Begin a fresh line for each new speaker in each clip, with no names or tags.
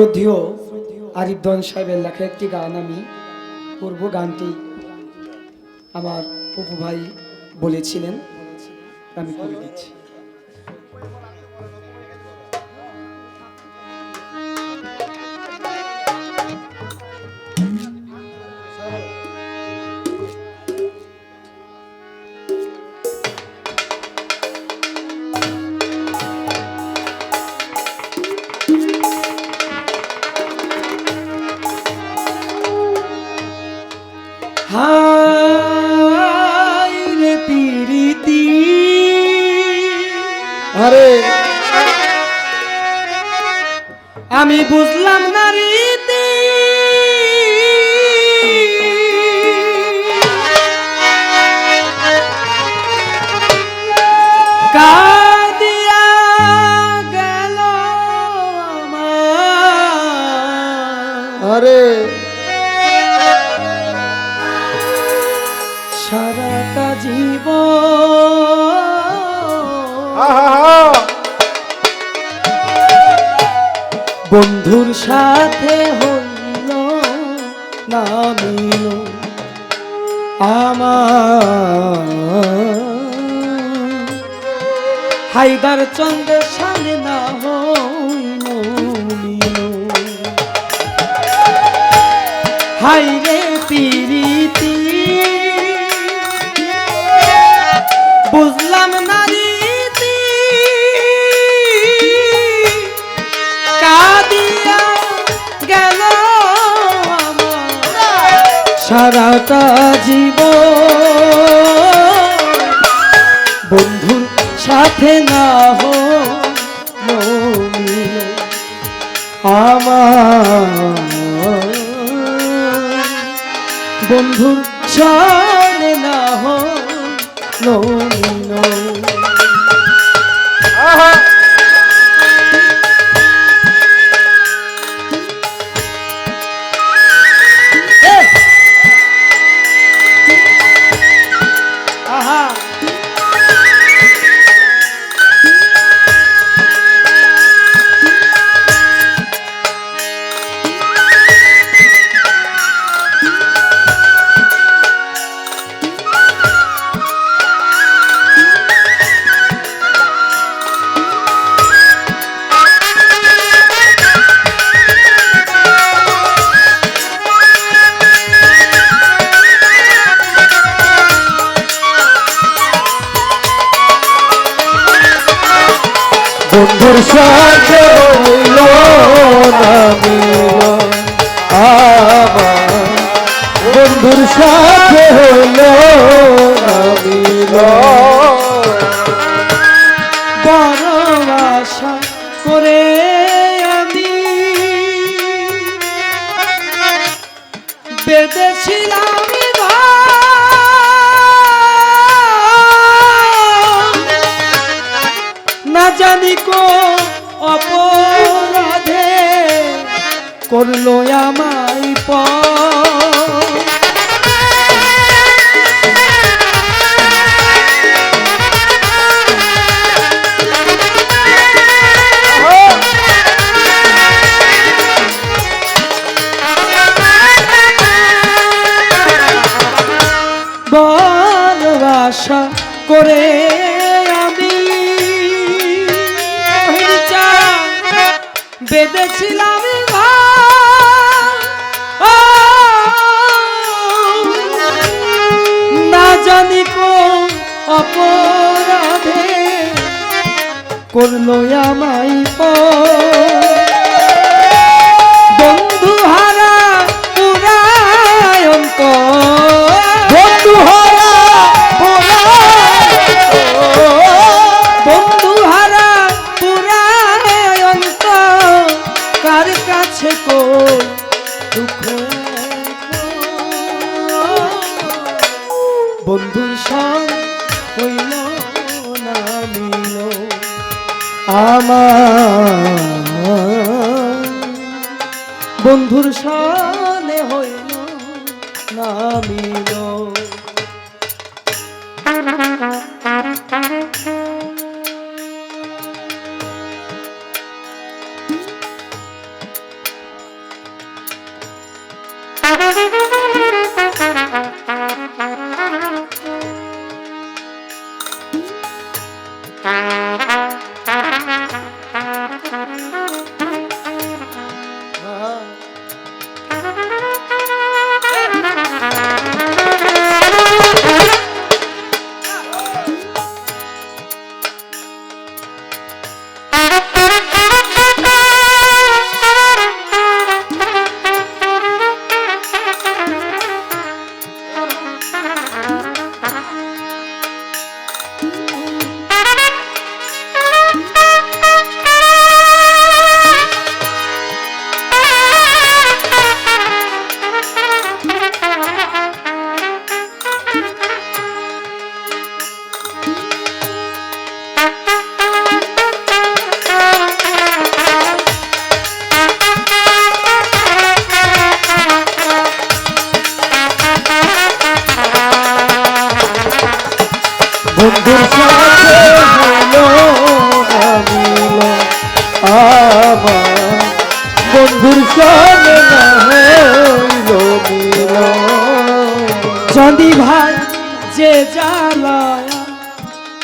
শ্রদ্ধেয় আরিফদন সাহেবের লেখা একটি গান আমি পূর্ব গানটি আমার ভাই বলেছিলেন, আমি করে দিচ্ছি। হায় রে পিরিতি।
আরে
আমি বুঝলাম না সাথে হইল না মিল আমার। হায়দার চন্দ্র সামনে না হইল মিল। হাইরে সারাটা জীব বন্ধুর সাথে না হো আমার। বন্ধুর সাথে না হো
আহা
আহা!
সাথে হইল আমার বন্ধুর সাথে হইল না
না জানি কো অপরাধে করল আমায় পর না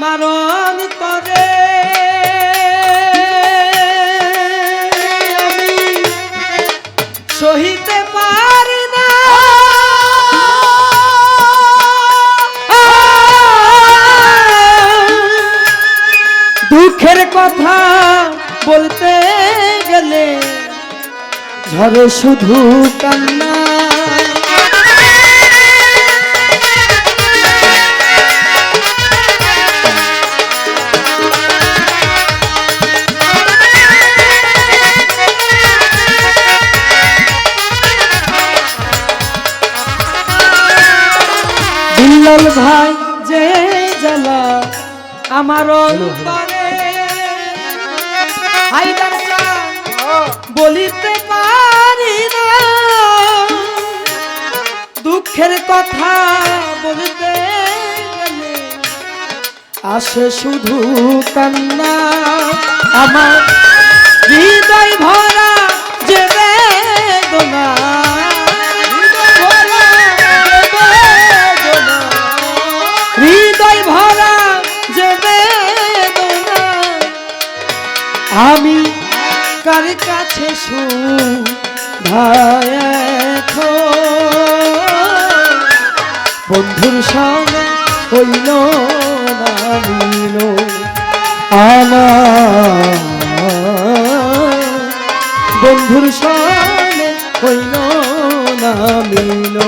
মারণ করে। সহিতে পারি না। দুঃখের কথা বলতে গেলে ঝরে শুধু কান্না। বিল্লাল ভাই যে জ্বালা আমার বলিতে পারি না। দুঃখের কথা বলতে আসে শুধু কান্না। আমার হৃদয় ভরা যে বেদনা। কার কাছে সুধায় বন্ধুর সঙ্গে হইল না আমার বন্ধুর সঙ্গে হইল না মিল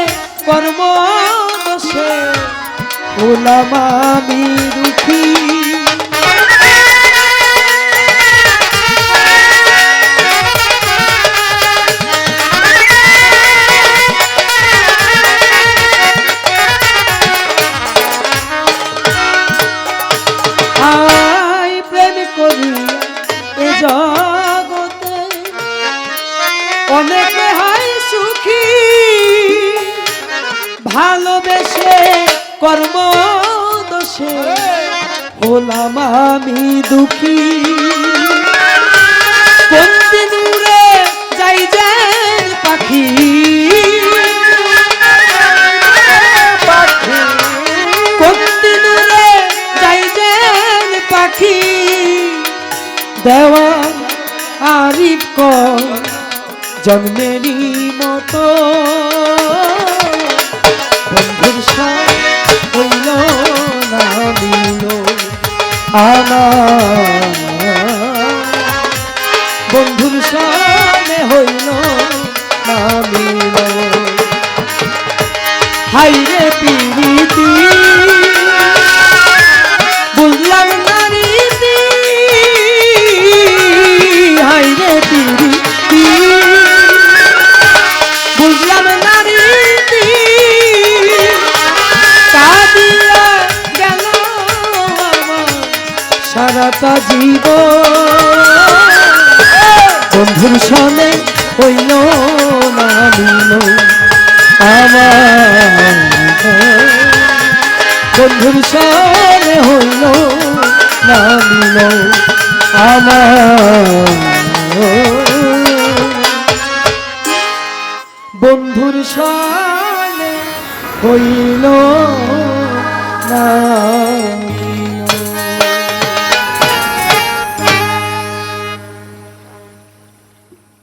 কর্ম দোষে। হলাম দুঃখী। কোন দিন উড়ে যাই যে পাখি। কোন দিন উড়ে যাই যে পাখি। দেওয়া আরিফ জন্মেরই মতো। বন্ধুর সাথ জীব। বন্ধুর সনে হইল না আমার বন্ধুর সনে হইল না আমার বন্ধুর সনে হইল না